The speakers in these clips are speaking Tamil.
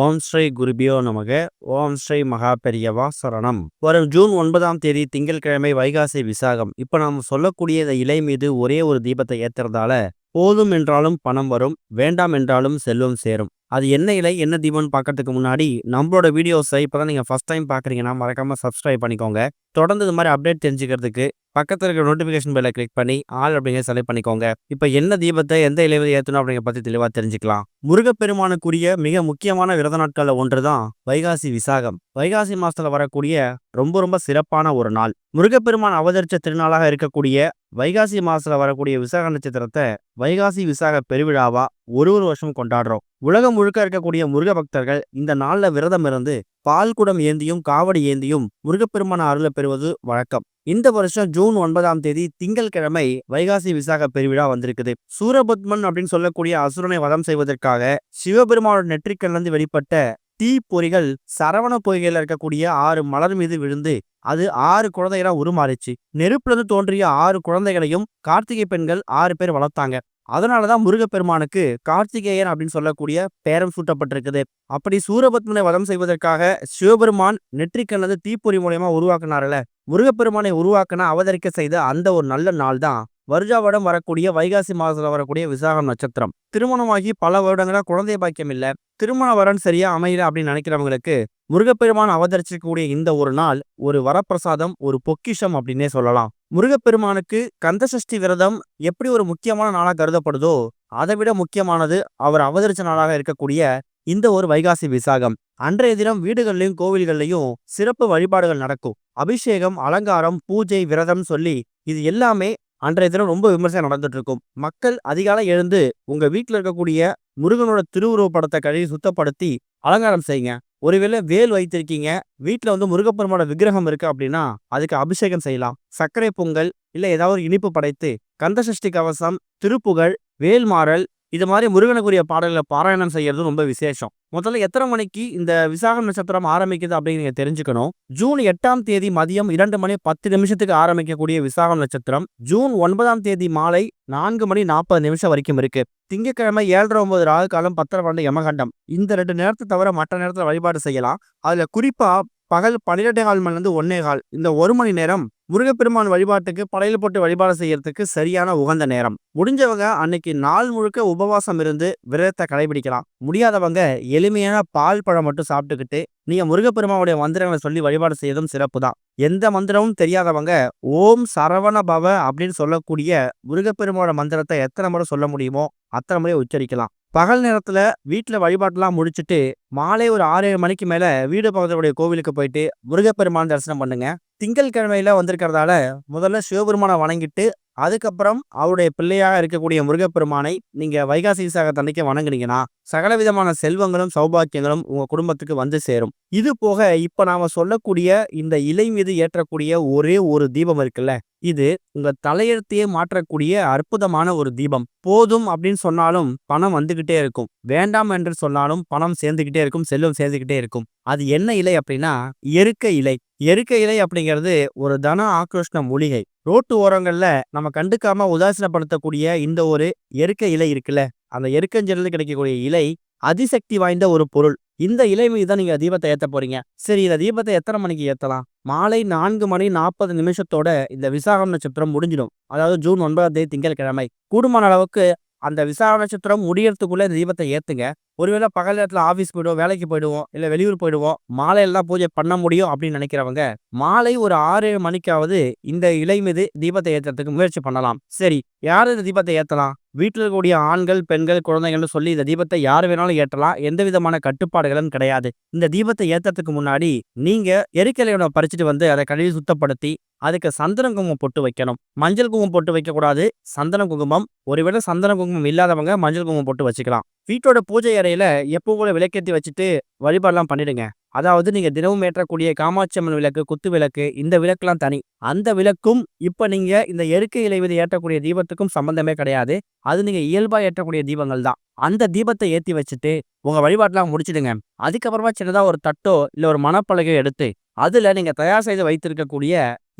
ஓம் ஸ்ரீ குருபியோ நமக. ஓம் ஸ்ரீ மகா பெரியவா சரணம். வரும் ஜூன் ஒன்பதாம் தேதி திங்கட்கிழமை வைகாசி விசாகம். இப்போ நாம் சொல்லக்கூடிய இந்த இலை மீது ஒரே ஒரு தீபத்தை ஏத்துறதால போதும் என்றாலும் பணம் வரும் வேண்டாம் என்றாலும் செல்வம் சேரும். அது என்ன இலை என்ன தீபம்னு பார்க்கறதுக்கு முன்னாடி நம்மளோட வீடியோஸை இப்போ தான் நீங்கள் ஃபஸ்ட் டைம் பார்க்குறீங்கன்னா மறக்காமல் சப்ஸ்கிரைப் பண்ணிக்கோங்க. தொடர்ந்து இது மாதிரி அப்டேட் தெரிஞ்சுக்கிறதுக்கு பக்கத்தில் இருக்கிற நோட்டிஃபிகேஷன் பெல்லை கிளிக் பண்ணி ஆள் அப்படிங்கிற செலக்ட் பண்ணிக்கோங்க. இப்போ என்ன தீபத்தை எந்த இலையில் ஏற்றணும் அப்படிங்கிற பற்றி தெளிவாக தெரிஞ்சுக்கலாம். முருகப்பெருமானுக்குரிய மிக முக்கியமான விரத நாட்களில் ஒன்று தான் வைகாசி விசாகம். வைகாசி மாதத்தில் வரக்கூடிய ரொம்ப ரொம்ப சிறப்பான ஒரு நாள். முருகப்பெருமான் அவதரித்த திருநாளாக இருக்கக்கூடிய வைகாசி மாதத்தில் வரக்கூடிய விசாக நட்சத்திரத்தை வைகாசி விசாக பெருவிழாவா ஒரு ஒரு வருஷம் கொண்டாடுறோம். உலகம் முழுக்க இருக்கக்கூடிய முருக பக்தர்கள் இந்த நாள்ல விரதம் இருந்து பால் குடம் ஏந்தியும் காவடி ஏந்தியும் முருகப்பெருமான அருளை பெறுவது வழக்கம். இந்த வருஷம் ஜூன் ஒன்பதாம் தேதி திங்கட்கிழமை வைகாசி விசாக பெருவிழா வந்திருக்குது. சூரபத்மன் அப்படின்னு சொல்லக்கூடிய அசுரனை வதம் செய்வதற்காக சிவபெருமானோட நெற்றிக்கல்லிருந்து வெளிப்பட்ட தீ பொறிகள் சரவண பொய்கையில் இருக்கக்கூடிய ஆறு மலர் மீது விழுந்து அது ஆறு குழந்தைகளா உருமாறிச்சு. நெருப்புல தோன்றிய ஆறு குழந்தைகளையும் கார்த்திகை பெண்கள் ஆறு பேர் வளர்த்தாங்க. அதனாலதான் முருகப்பெருமானுக்கு கார்த்திகேயன் அப்படின்னு சொல்லக்கூடிய பேரம் சூட்டப்பட்டிருக்குது. அப்படி சூரபத்மனை வதம் செய்வதற்காக சிவபெருமான் நெற்றிக்கல்லது தீப்பொறி மூலயமா உருவாக்குனார்ல முருகப்பெருமானை உருவாக்கின அவதரிக்க செய்த அந்த ஒரு நல்ல நாள் தான் வருஜாவடம் வரக்கூடிய வைகாசி மாதத்தில் வரக்கூடிய விசாகம் நட்சத்திரம். திருமணமாகி பல வருடங்களா குழந்தை பாக்கியம் இல்ல. திருமண வரன் சரியா அமையல அப்படின்னு நினைக்கிறவங்களுக்கு முருகப்பெருமான் அவதரிச்சிருக்கக்கூடிய இந்த ஒரு நாள் ஒரு வரப்பிரசாதம் ஒரு பொக்கிஷம் அப்படின்னே சொல்லலாம். முருகப்பெருமானுக்கு கந்தசஷ்டி விரதம் எப்படி ஒரு முக்கியமான நாளாக கருதப்படுதோ அதை விட முக்கியமானது அவர் அவதரிச்ச நாளாக இருக்கக்கூடிய இந்த ஒரு வைகாசி விசாகம். அன்றைய தினம் வீடுகள்லையும் கோவில்கள்லையும் சிறப்பு வழிபாடுகள் நடக்கும். அபிஷேகம் அலங்காரம் பூஜை விரதம் சொல்லி இது எல்லாமே அன்றைய தினம் ரொம்ப விமர்சனம் நடந்துட்டு இருக்கும் மக்கள் அதிகாலை எழுந்து உங்க வீட்டில் இருக்கக்கூடிய முருகனோட திருவுருவ படத்தை கழுவி சுத்தப்படுத்தி அலங்காரம் செய்யுங்க ஒருவேளை வேல் வைத்திருக்கீங்க வீட்டில் வந்து முருகப்பெருமானோட விக்கிரகம் இருக்கு அப்படின்னா அதுக்கு அபிஷேகம் செய்யலாம். சர்க்கரை பொங்கல் இல்லை ஏதாவது ஒரு இனிப்பு படைத்து கந்தசஷ்டி கவசம் திருப்புகழ் வேல்மாறல் இது மாதிரி முருகனுக்குரிய பாடல்களை பாராயணம் செய்யறது ரொம்ப விசேஷம். முதல்ல எத்தனை மணிக்கு இந்த விசாகம் நட்சத்திரம் ஆரம்பிக்குது அப்படின்னு நீங்க தெரிஞ்சுக்கணும். ஜூன் எட்டாம் தேதி மதியம் இரண்டு மணி பத்து நிமிஷத்துக்கு ஆரம்பிக்கக்கூடிய விசாகம் நட்சத்திரம் ஜூன் ஒன்பதாம் தேதி மாலை நான்கு மணி நாற்பது நிமிஷம் வரைக்கும் இருக்கு. திங்கக்கிழமை ஏழரை ஒன்பது ராகு காலம் பத்தரை பன்னெண்டு யமகண்டம். இந்த ரெண்டு நேரத்தை தவிர மற்ற நேரத்தில் வழிபாடு செய்யலாம். அதுல குறிப்பா பகல் பன்னிரெண்டே கால் மணிலேருந்து ஒன்னே கால். இந்த ஒரு மணி நேரம் முருகப்பெருமான் வழிபாட்டுக்கு படையில் போட்டு வழிபாடு செய்யறதுக்கு சரியான உகந்த நேரம். முடிஞ்சவங்க அன்னைக்கு நாள் முழுக்க உபவாசம் இருந்து விரதத்தை கடைபிடிக்கலாம். முடியாதவங்க எளிமையான பால் பழம் மட்டும் சாப்பிட்டுக்கிட்டு நீங்க முருகப்பெருமாவுடைய மந்திரங்களை சொல்லி வழிபாடு செய்யறதும் சிறப்பு தான். எந்த மந்திரமும் தெரியாதவங்க ஓம் சரவண பவ அப்படின்னு சொல்லக்கூடிய முருகப்பெருமாவோட மந்திரத்தை எத்தனை முறை சொல்ல முடியுமோ அத்தனை முறை உச்சரிக்கலாம். பகல் நேரத்தில் வீட்டில் வழிபாட்டெல்லாம் முடிச்சுட்டு மாலை ஒரு ஆறு ஏழு மணிக்கு மேலே வீடு பக்கத்துடைய கோவிலுக்கு போயிட்டு முருகப்பெருமான் தரிசனம் பண்ணுங்க. திங்கள்கிழமையில வந்திருக்கிறதால முதல்ல சிவபெருமானை வணங்கிட்டு அதுக்கப்புறம் அவருடைய பிள்ளையாக இருக்கக்கூடிய முருகப்பெருமானை நீங்கள் வைகாசி விசாக தண்டைக்கு வணங்குனீங்கன்னா சகல விதமான செல்வங்களும் சௌபாக்கியங்களும் உங்கள் குடும்பத்துக்கு வந்து சேரும். இது போக இப்போ நாம் சொல்லக்கூடிய இந்த இலை மீது ஏற்றக்கூடிய ஒரே ஒரு தீபம் இருக்குல்ல இது உங்க தலையெழுத்தையே மாற்றக்கூடிய அற்புதமான ஒரு தீபம். போதும் அப்படின்னு சொன்னாலும் பணம் வந்துகிட்டே இருக்கும். வேண்டாம் என்று சொன்னாலும் பணம் சேர்ந்துகிட்டே இருக்கும் செல்வம் சேர்ந்துகிட்டே இருக்கும். அது என்ன இலை அப்படின்னா எருக்க இலை. எருக்க இலை அப்படிங்கிறது ஒரு தன ஆக்ரோஷ்ண மூலிகை. ரோட்டு ஓரங்கள்ல நம்ம கண்டுக்காம உதாசீனப்படுத்தக்கூடிய இந்த ஒரு எருக்க இலை இருக்குல்ல அந்த எருக்கஞ்சிலிருந்து கிடைக்கக்கூடிய இலை அதிசக்தி வாய்ந்த ஒரு பொருள். இந்த இலை மீது தான் நீங்க தீபத்தை ஏற்ற போறீங்க. சரி இந்த தீபத்தை எத்தனை மணிக்கு ஏத்தலாம்? மாலை நான்கு மணி நாற்பது நிமிஷத்தோட இந்த விசாகம் நட்சத்திரம் முடிஞ்சிடும். அதாவது ஜூன் ஒன்பதாம் தேதி திங்கட்கிழமை. கூடுமான அளவுக்கு அந்த விசாக நட்சத்திரம் முடியறதுக்குள்ள இந்த தீபத்தை ஏத்துங்க. ஒருவேளை பகல் நேரத்தில் ஆஃபீஸ் போயிடுவோம் வேலைக்கு போயிடுவோம் இல்லை வெளியூர் போயிடுவோம் மாலையெல்லாம் பூஜை பண்ண முடியும் அப்படின்னு நினைக்கிறவங்க மாலை ஒரு ஆறு ஏழு மணிக்காவது இந்த இலை மீது தீபத்தை ஏற்றுறதுக்கு முயற்சி பண்ணலாம். சரி யார் இந்த தீபத்தை ஏற்றலாம் வீட்டில் இருக்கக்கூடிய ஆண்கள் பெண்கள் குழந்தைகள்னு சொல்லி இந்த தீபத்தை யார் வேணாலும் ஏற்றலாம் எந்த விதமான கட்டுப்பாடுகளும் கிடையாது. இந்த தீபத்தை ஏற்றுறதுக்கு முன்னாடி நீங்க எரிக்கலையோட பறிச்சுட்டு வந்து அதை கழுவி சுத்தப்படுத்தி அதுக்கு சந்தன குங்குமம் பொட்டு வைக்கணும். மஞ்சள் குங்குமம் பொட்டு வைக்கக்கூடாது. சந்தன குங்குமம் ஒருவேளை சந்தன குங்குமம் இல்லாதவங்க மஞ்சள் குங்குமம் பொட்டு வச்சுக்கலாம். வீட்டோட பூஜை அறையில எப்போ போல விளக்கேற்றி வச்சுட்டு வழிபாடெல்லாம் பண்ணிடுங்க. அதாவது நீங்க தினமும் ஏற்றக்கூடிய காமாட்சி அம்மன் விளக்கு குத்து விளக்கு இந்த விளக்குலாம் தனி. அந்த விளக்கும் இப்ப நீங்க இந்த எருக்கை இலை ஏற்றக்கூடிய தீபத்துக்கும் சம்பந்தமே கிடையாது. அது நீங்க இயல்பா ஏற்றக்கூடிய தீபங்கள் தான். அந்த தீபத்தை ஏத்தி வச்சுட்டு உங்க வழிபாட்டெலாம் முடிச்சிடுங்க. அதுக்கப்புறமா சின்னதாக ஒரு தட்டோ இல்ல ஒரு மணப்பலகையோ எடுத்து அதுல நீங்க தயார் செய்து வைத்திருக்கக்கூடிய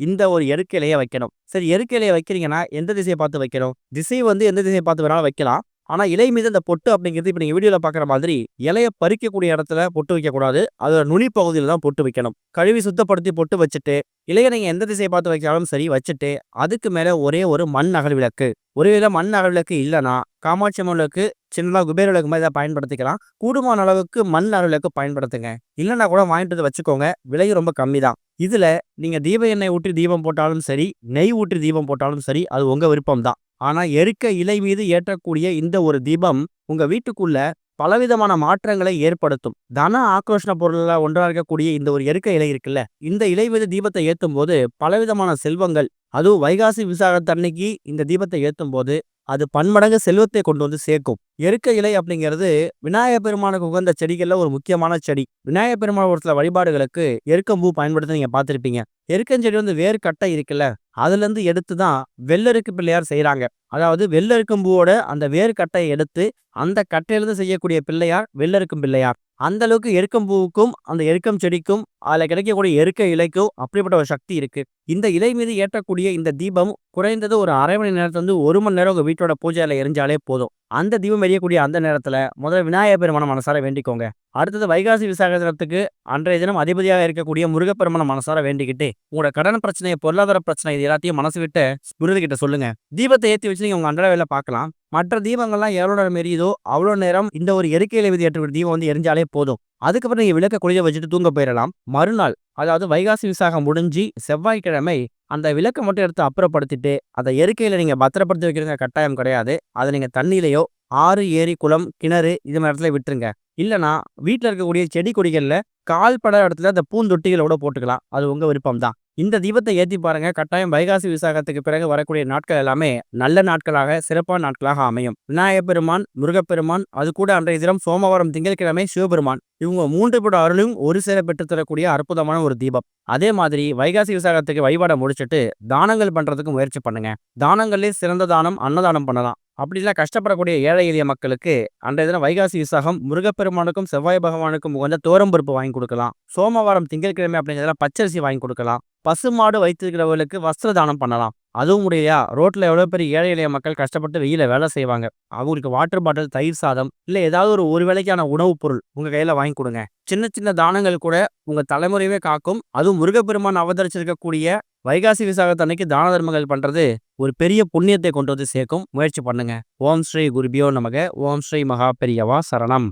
இந்த ஒரு எருக்கிலையை வைக்கணும். சரி எருக்கிலையை வைக்கிறீங்கன்னா எந்த திசையை பார்த்து வைக்கணும்? திசை வந்து எந்த திசையை பார்த்து வேணாலும் வைக்கலாம். ஆனால் இலை மீது அந்த பொட்டு அப்படிங்கிறது இப்போ நீங்கள் வீடியோவில் பார்க்குற மாதிரி இலையை பறிக்கக்கூடிய இடத்துல பொட்டு வைக்கக்கூடாது. அதோட நுனி பகுதியில் தான் பொட்டு வைக்கணும். கழுவி சுத்தப்படுத்தி பொட்டு வச்சுட்டு, இலையை நீங்கள் எந்த திசையை பார்த்து வைக்காலும் சரி வச்சுட்டு, அதுக்கு மேலே ஒரே ஒரு மண் அகல் விளக்கு. ஒருவேளை மண் அகல் விளக்கு இல்லைன்னா காமாட்சி அம்மன் விளக்கு, சின்னதாக குபேர விளக்கு மாதிரி இதை பயன்படுத்திக்கலாம். கூடுமான அளவுக்கு மண் அகல் விளக்கு பயன்படுத்துங்க. இல்லைன்னா கூட வாங்கிட்டு வந்து வச்சுக்கோங்க. விலையும் ரொம்ப கம்மி தான். இதில் நீங்கள் தீப எண்ணெய் ஊற்றி தீபம் போட்டாலும் சரி, நெய் ஊற்றி தீபம் போட்டாலும் சரி, அது உங்கள் விருப்பம் தான். ஆனா எருக்க இலை மீது ஏற்றக்கூடிய இந்த ஒரு தீபம், உங்க வீட்டுக்குள்ள பலவிதமான மாற்றங்களை ஏற்படுத்தும். தன ஆக்ரோஷண பொருளில் ஒன்றா இருக்கக்கூடிய இந்த ஒரு எருக்க இலை இருக்குல்ல, இந்த இலை மீது தீபத்தை ஏத்தும்போது பலவிதமான செல்வங்கள், அதுவும் வைகாசி விசாகத்தன்னைக்கு இந்த தீபத்தை ஏத்தும்போது, அது பன்மடங்கு செல்வத்தை கொண்டு வந்து சேர்க்கும். எருக்க இலை அப்படிங்கிறது விநாயக பெருமானுக்கு உகந்த செடிகள்ல ஒரு முக்கியமான செடி. விநாயக பெருமான் ஒரு வழிபாடுகளுக்கு எருக்கம்பூ பயன்படுத்த நீங்க பார்த்துருப்பீங்க எருக்கஞ்செடி வந்து வேர் கட்டை இருக்குல்ல, அதுலேருந்து எடுத்து தான் வெள்ளருக்கு பிள்ளையார் செய்யறாங்க அதாவது வெள்ளெருக்கம்பூவோட அந்த வேர் கட்டையை எடுத்து, அந்த கட்டையிலிருந்து செய்யக்கூடிய பிள்ளையார் வெள்ளருக்கும் பிள்ளையார். அந்த அளவுக்கு எருக்கம்பூவுக்கும், அந்த எருக்கம் செடிக்கும், அதுல கிடைக்கக்கூடிய எருக்க இலைக்கும் அப்படிப்பட்ட ஒரு சக்தி இருக்கு. இந்த இலை மீது ஏற்றக்கூடிய இந்த தீபம் குறைந்தது ஒரு அரை மணி நேரத்துலேருந்து ஒரு மணி நேரம் உங்கள் வீட்டோட பூஜையில் எரிஞ்சாலே போதும். அந்த தீபம் எரியக்கூடிய அந்த நேரத்தில் முதல்ல விநாயகர் பெருமான மனசார வேண்டிக்கோங்க. அடுத்தது வைகாசி விசாக தினத்துக்கு அன்றைய தினம் அதிபதியாக இருக்கக்கூடிய முருகப்பெருமான மனசார வேண்டிக்கிட்டு, உங்களோட கடன் பிரச்சனை, பொருளாதார பிரச்சனை இது எல்லாத்தையும் மனசு விட்டு முருகன்கிட்ட சொல்லுங்க. தீபத்தை ஏற்றி வச்சு நீங்கள் உங்கள் அன்றாட வேலை பார்க்கலாம். மற்ற தீபங்கள்லாம் எவ்வளோ நேரம் எரியுதோ, அவ்வளோ நேரம் இந்த ஒரு எரிக்கையில் இலை மீது ஏற்றக்கூடிய தீபம் வந்து எரிஞ்சாலே போதும். அதுக்கப்புறம் நீங்கள் விளக்க குளிர வச்சுட்டு தூங்க போயிடலாம் மறுநாள் அதாவது வைகாசி விசாகம் முடிஞ்சு செவ்வாய்க்கிழமை அந்த விளக்கை மட்டும் எடுத்து அப்புறப்படுத்திட்டு, அதை இயற்கையில் நீங்கள் பத்திரப்படுத்தி வைக்கிறதுங்க கட்டாயம் கிடையாது. அதை நீங்கள் தண்ணியிலையோ ஆறு, ஏரி, குளம், கிணறு இது மாதிரி இடத்துல விட்டுருங்க. இல்லைனா வீட்டில் இருக்கக்கூடிய செடி கொடிகளில் கால் இடத்துல அந்த பூந்தொட்டிகளோட போட்டுக்கலாம். அது உங்கள் விருப்பம் தான். இந்த தீபத்தை ஏற்றி பாருங்க. கட்டாயம் வைகாசி விசாகத்துக்கு பிறகு வரக்கூடிய நாட்கள் எல்லாமே நல்ல நாட்களாக, சிறப்பான நாட்களாக அமையும். விநாயகப் பெருமான், முருகப்பெருமான், அது கூட அன்றைய தினம் சோமவாரம் திங்கட்கிழமை சிவபெருமான். இவங்க 3 பேரோட அருளும் ஒரு சேர பெற்றுத்தரக்கூடிய அற்புதமான ஒரு தீபம். அதே மாதிரி வைகாசி விசாகத்துக்கு வழிபாட முடிச்சுட்டு, தானங்கள் பண்றதுக்கு முயற்சி பண்ணுங்க. தானங்கள்லேயே சிறந்த தானம் அன்னதானம் பண்ணலாம். அப்படி கஷ்டப்படக்கூடிய ஏழை எளிய மக்களுக்கு அன்றைய தினம் வைகாசி விசாகம் முருகப்பெருமானுக்கும், செவ்வாய் பகவானுக்கும் உகந்த தோரம் பருப்பு வாங்கி கொடுக்கலாம் சோமவாரம் திங்கட்கிழமை அப்படிங்கிறதுல பச்சரிசி வாங்கி கொடுக்கலாம் பசுமாடு வைத்திருக்கிறவர்களுக்கு வஸ்திர தானம் பண்ணலாம். அதுவும் உடையா ரோட்டில் எவ்வளோ பெரிய ஏழை எளிய மக்கள் கஷ்டப்பட்டு வெயில வேலை செய்வாங்க. அவங்களுக்கு வாட்டர் பாட்டில், தயிர் சாதம், இல்லை ஏதாவது ஒரு ஒரு வேளைக்கான உணவுப் பொருள் உங்கள் கையில் வாங்கி கொடுங்க சின்ன சின்ன தானங்கள் கூட உங்கள் தலைமுறையவே காக்கும். அதுவும் முருகப்பெருமான் அவதரிச்சிருக்கக்கூடிய வைகாசி விசாகத்தன்னைக்கு தான தர்மங்கள் பண்ணுறது ஒரு பெரிய புண்ணியத்தை கொண்டு வந்து சேர்க்கும். முயற்சி பண்ணுங்க. ஓம் ஸ்ரீ குருபியோ நமக. ஓம் ஸ்ரீ மகா பெரியவா சரணம்.